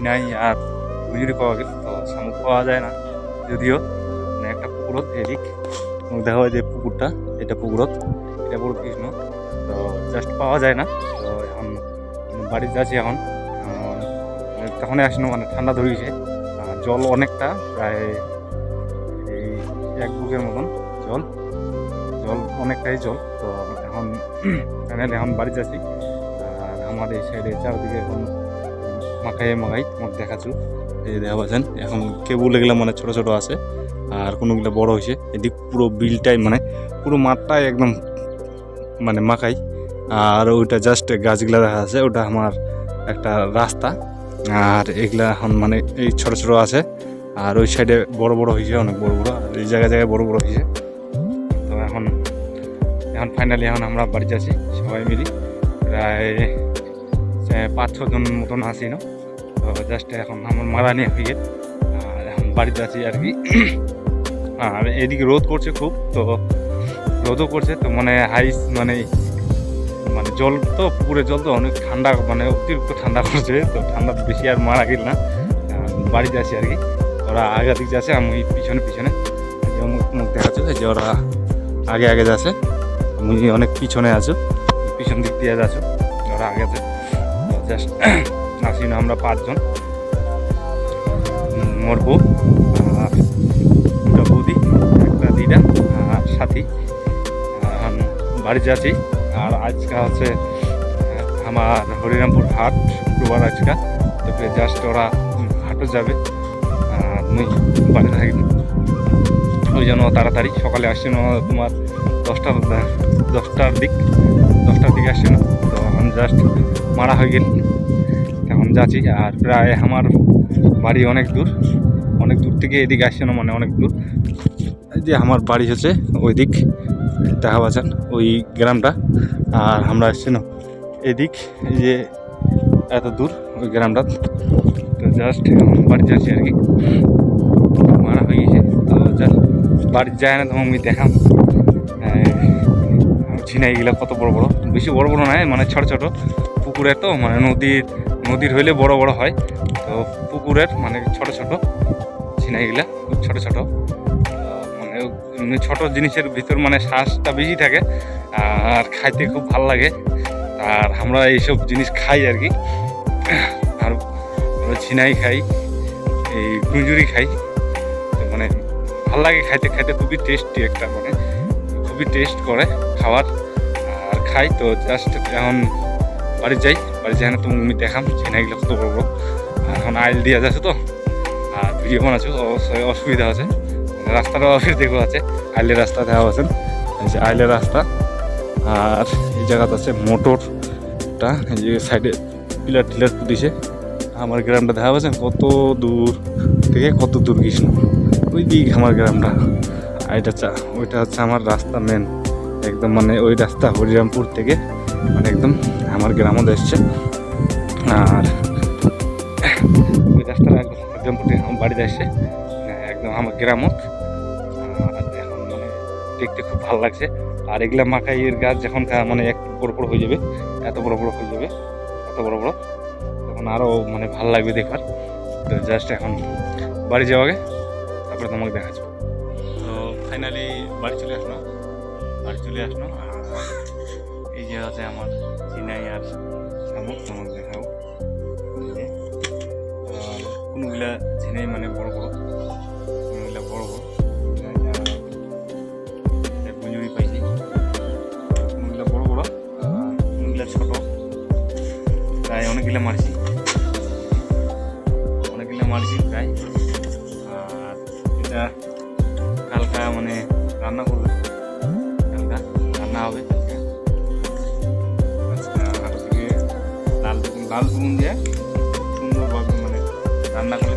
ঝিনাই আর গুজুরি পাওয়া গেল তো শামুক পাওয়া যায় না। যদিও মানে একটা পুকুরত এদিক দেখা হয় যে পুকুরটা, এটা পুকুরত, এটা বড় কৃষ্ণ, তো জাস্ট পাওয়া যায় না। তো এখন বাড়িতে যাচ্ছি এখন মানে তখনই আসলো মানে ঠান্ডা আর জল অনেকটা, প্রায় এই এক বুকের মতন জল জল অনেকটাই জল। তো এখন এখন বাড়ি যাচ্ছি আর আমার এই সাইডে চারদিকে এখন মাখাই মাখাই, তোমাকে দেখাচ্ছু। এই দেখা পাচ্ছেন এখন কেবল এগুলো মানে ছোট ছোট আছে, আর কোনোগুলো বড় হয়েছে এদিক পুরো বিলটাই মানে পুরো মাঠটাই একদম মানে মাখাই। আর ওইটা জাস্ট গাছগুলা দেখা আছে ওটা আমার একটা রাস্তা। আর এগুলা এখন মানে এই ছোট ছোট আছে, আর ওই সাইডে বড় বড় হয়েছে অনেক বড় বড়। আর এই জায়গায় জায়গায় বড় বড় হয়েছে তো এখন এখন ফাইনালি এখন আমরা বাড়ি যাচ্ছি সবাই মিলি। প্রায় পাঁচ ছজন মতন আসি না তো জাস্ট এখন আমার মারা নিয়ে হয়ে আর এখন বাড়িতে আছি আর কি। আর এদিকে রোদ করছে খুব, তো রোদও করছে, তো মানে হাইস মানে মানে জল তো, পুকুরের জল তো অনেক ঠান্ডা মানে অতিরিক্ত ঠান্ডা করছে, তো ঠান্ডা বেশি আর মারা গেল না। বাড়িতে আছি আর কি। ওরা আগে দিক যাচ্ছে, আমি পিছনে পিছনে। মুখ মুখ দেখাচ্ছে যে ওরা আগে আগে যাচ্ছে। আমি অনেক পিছনে আছো, পিছন দিক দিয়ে যাচ্ছ, ওরা আগে আছে। জাস্ট না আমরা পাঁচজন। মোর বউ দুটা বৌদি, একটা দিদা আর সাথী। বাড়ি যাচ্ছি। আর আজকে হচ্ছে আমার হরিরামপুর হাট শুক্রবার আজকে। তো জাস্ট ওরা হাটে যাবে। মুই বাড়ি থাকি। ওই জন্য তাড়াতাড়ি সকালে আসছে না, তোমার দশটার দশটার দিক, দশটার দিকে আসছে না। তো এখন জাস্ট মারা হয়ে গেল। এখন যাচ্ছি, আর প্রায় আমার বাড়ি অনেক দূর। অনেক দূর থেকে এদিকে আসছে না মানে অনেক দূর। যে আমার বাড়ি হচ্ছে ওই দিক পাচ্ছেন ওই গ্রামটা। আর আমরা আসছি না এদিক যে এত দূর ওই গ্রামটা। তো জাস্ট বাড়ি যাচ্ছি আর কি। মারা হয়ে গেছে। তো জাস্ট বাড়ি যায় না তোমার আমি দেখাম ঝিনাইগুলো কত বড় বড়? বেশি বড় বড় নয় মানে ছোট ছোট। পুকুরে তো মানে নদীর নদীর হইলে বড় বড় হয়। তো পুকুরের মানে ছোট ছোট ঝিনাইগুলা খুব ছোট ছোট। মানে ছোট জিনিসের ভিতর মানে শ্বাসটা বেশি থাকে, আর খাইতে খুব ভালো লাগে। আর আমরা এইসব জিনিস খাই আর কি। আর ঝিনাই খাই, এই গুঁজুরি খাই। মানে ভালো লাগে খাইতে খাইতে খুবই টেস্টি একটা মানে খুবই টেস্ট করে খাবার আর খাই তো জাস্ট এখন বাড়ি যাই বাড়ি যাই না তুমি আমি দেখাম ঝিনাইগুলো কত আর এখন আইল দিয়া যাচ্ছে তো, আর ভিডিও অবশ্যই অসুবিধা আছে। রাস্তাটা অফিস দেখো আছে, আইলের রাস্তা দেওয়া আছেন যে আইলের রাস্তা, আর এই জায়গাতে আছে মোটরটা, এই যে সাইডে পিলার টিলার পুঁতিছে। আমার গ্রামটা দেখা পাচ্ছেন কত দূর থেকে কত দূর কৃষ্ণ। ওই দিক আমার গ্রামটা। আর এটা চা, ওইটা হচ্ছে আমার রাস্তা মেন একদম মানে ওই রাস্তা হরিরামপুর থেকে মানে একদম আমার গ্রামও এসছে। আর ওই রাস্তাটা একদম হরিরামপুর থেকে আমার বাড়িতে এসছে। মানে একদম আমার গ্রামত আর মানে দেখতে খুব ভালো লাগছে। আর এগুলা মাকাইয়ের গাছ যখন মানে একটু বড় বড় হয়ে যাবে, এত বড় বড় হয়ে যাবে, এত বড় বড়, তখন আরও মানে ভালো লাগবে দেখার। তো জাস্ট এখন বাড়ি যাওয়াগে তারপরে তোমাকে দেখাচ্ছি। ফাইনালি বাড়ি চলে আসলো। বাড়ি চলে আসলো। এই যে আছে আমার চিনাই আর শামুক যে। আর কোনগুলা চিনাই মানে বড় বড়? কোনগুলা বড় বড়? গুঁজুরি পাইছি। কোনগুলা বড় প্রায় অনেকগুলা মারছি। অনেকগুলা মারছি প্রায়। আর এটা কালকা মানে রান্না করবে। রান্না হবে কালকা। আজকে লাল লাল বেগুন দিয়ে সুন্দরভাবে মানে রান্না করলে